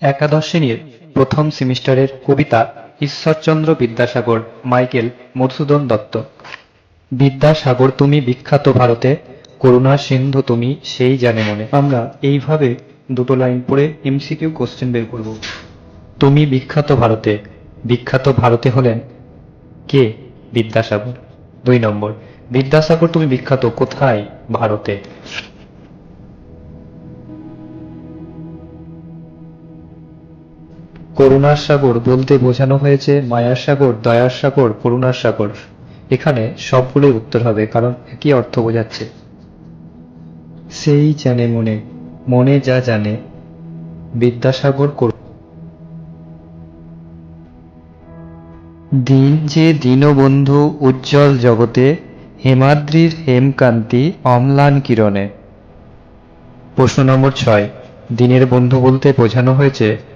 একাদশ শ্রেণির প্রথম সেমিস্টারের কবিতা ঈশ্বরচন্দ্র বিদ্যাসাগর, মাইকেল মধুসূদন দত্ত। বিদ্যাসাগর, তুমি বিখ্যাত ভারতে, করুণা সিন্ধু, তুমি সেই জানে মনে। আমরা এইভাবে দুটো লাইন পড়ে এমসিকিউ কোশ্চেন বের করব। তুমি বিখ্যাত ভারতে বিখ্যাত ভারতে হলেন কে? বিদ্যাসাগর। দুই নম্বর, বিদ্যাসাগর, তুমি বিখ্যাত কোথায় ভারতে? করুণার সাগর বলতে বোঝানো হয়েছে মায়ার সাগর, দয়ার সাগর, করুণার সাগর। এখানে সবগুলোই উত্তর হবে, কারণ একই অর্থ বোঝাচ্ছে। সেই জানে মনে মনে যা জানে। বিদ্যাসাগর করুণ দিন যে দীনবন্ধু উজ্জ্বল জগতে, হেমাদ্রির হেমকান্তি অম্লান কিরণে। প্রশ্ন নম্বর ছয়। দিনের বন্ধু বলতে বোঝানো হয়েছে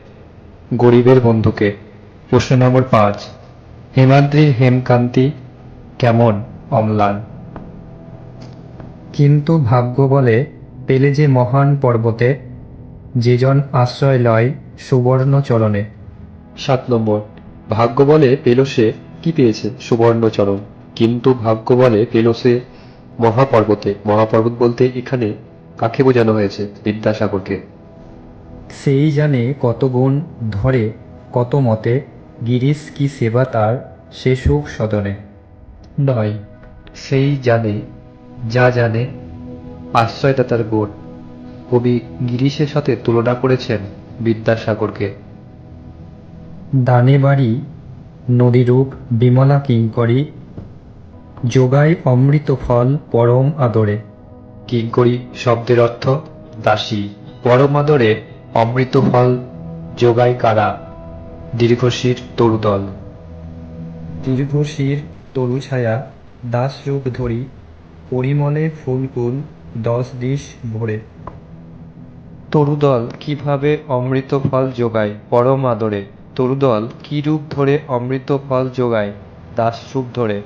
গরিবের বন্ধুকে। প্রশ্ন নম্বর পাঁচ। হেমাদ্রির হেমকান্তি কেমন অম্লান? কিন্তু ভাগ্য বলে পেলে যে মহান পর্বতে যেজন আশ্রয় লয় সুবর্ণ চরণে সাত নম্বর। ভাগ্য বলে পেল সে কি পেয়েছে সুবর্ণ চরণ কিন্তু ভাগ্য বলে পেল সে মহাপর্বতে। মহাপর্বত বলতে এখানে কাকে বোঝানো হয়েছে বিদ্যাসাগরকে? সেই জানে কত গুণ ধরে কত মতে গিরিশ কি সেবা তার সে সুখ সদনে। নয় সেই জানে যা জানে আশ্রয়দাতার গুণ। কবি গিরিশের সাথে তুলনা করেছেন বিদ্যাসাগরকে। দানে বাড়ি নদীরূপ বিমলা কিঙ্করী যোগায় অমৃত ফল পরম আদরে। কিঙ্করী শব্দের অর্থ দাসী পরম আদরে অমৃত ফল যোগায় কারা? দীর্ঘশির তরুদল। দীর্ঘশির তরু ছায়া দাস রূপ ধরি পরিমলে ফুলকুল দশ দিশ ভরে। তরুদল কীভাবে অমৃত ফল যোগায়? পরম আদরে। তরুদল কি রূপ ধরে অমৃত ফল যোগায়? দাস রূপ ধরে।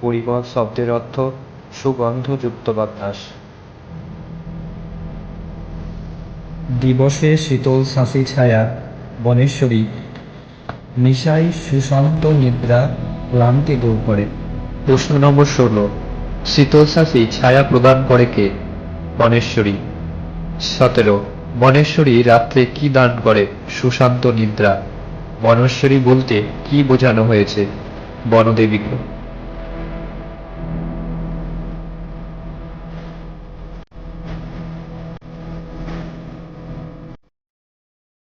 পরিমল শব্দের অর্থ সুগন্ধযুক্ত বাতাস। দিবসে শীতল শাঁসি ছায়া, বনেশ্বরী। নিশাই সুশান্ত নিদ্রা ক্লান্তি দূর করে। প্রশ্ন নম্বর ষোলো। শীতল শাঁসি ছায়া প্রদান করে কে? বনেশ্বরী। সতেরো। বনেশ্বরী রাত্রে কি দান করে? সুশান্ত নিদ্রা। বনেশ্বরী বলতে কি বোঝানো হয়েছে? বনদেবীকে।